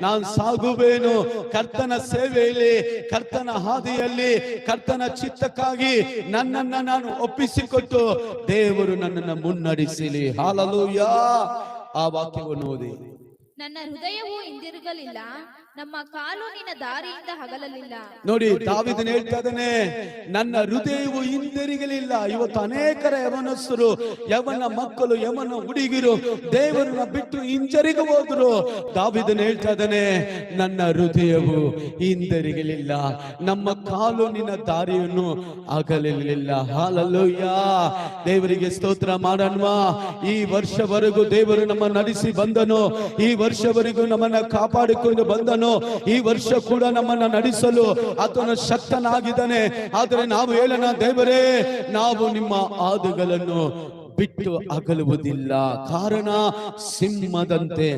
ನಾನು ಸಾಗುವೇನು. ಕರ್ತನ ಸೇವೆಯಲ್ಲಿ, ಕರ್ತನ ಹಾದಿಯಲ್ಲಿ, ಕರ್ತನ ಚಿತ್ತಕ್ಕಾಗಿ ನನ್ನನ್ನ ನಾನು ಒಪ್ಪಿಸಿಕೊಟ್ಟು ದೇವರು ನನ್ನನ್ನು ಮುನ್ನಡೆಸಲಿ. ಹಾಲಲೂಯ. ಆ ವಾಕ್ಯವನ್ನು ಓದಿ. ನನ್ನ ಹೃದಯವು ಹಿಂದಿರುಗಲಿಲ್ಲ ನಮ್ಮ ಕಾಲು ನಿನ್ನ ದಾರಿಯಿಂದ ಹಗಲಲಿಲ್ಲ. ನೋಡಿ ದಾವಿದನ್ ಹೇಳ್ತಾ ಇದ್ದಾನೆ ನನ್ನ ಹೃದಯವು ಹಿಂದಿರುಗಲಿಲ್ಲ. ಇವತ್ತು ಅನೇಕರ ಯವನಸ್ಸರು ಯವನ ಮಕ್ಕಳು ಯವನ ಹುಡುಗಿರು ದೇವರನ್ನ ಬಿಟ್ಟು ಹಿಂಜರಿಗ ಹೋದ್ರು. ದಾವಿದನ್ ಹೇಳ್ತಾ ಇದ್ದಾನೆ ನನ್ನ ಹೃದಯವು ಹಿಂದಿರುಗಲಿಲ್ಲ. ನಮ್ಮ ಕಾಲು ನಿನ್ನ ದಾರಿಯನ್ನು ಅಗಲಿರಲಿಲ್ಲ ಹಾಲಲ್ಲೂಯ್ಯ. ದೇವರಿಗೆ ಸ್ತೋತ್ರ ಮಾಡಣ್ವಾ. ಈ ವರ್ಷವರೆಗೂ ದೇವರು ನಮ್ಮ ನಡೆಸಿ ಬಂದನು. ಈ ವರ್ಷವರೆಗೂ ನಮ್ಮನ್ನ ಕಾಪಾಡಿಕೊಂಡು ಬಂದನು. ಈ ವರ್ಷ ಕೂಡ ನಮ್ಮನ್ನ ನಡೆಸಲು ಆತನ ಶಕ್ತನಾಗಿದ್ದಾನೆ. ಆದರೆ ನಾವು ಹೇಳೋಣ, ದೇವರೇ, ನಾವು ನಿಮ್ಮ ಆದುಗಳನ್ನು ಬಿಟ್ಟು ಅಗಲುವುದಿಲ್ಲ. ಕಾರಣ ಸಿಂಹದಂತೆ.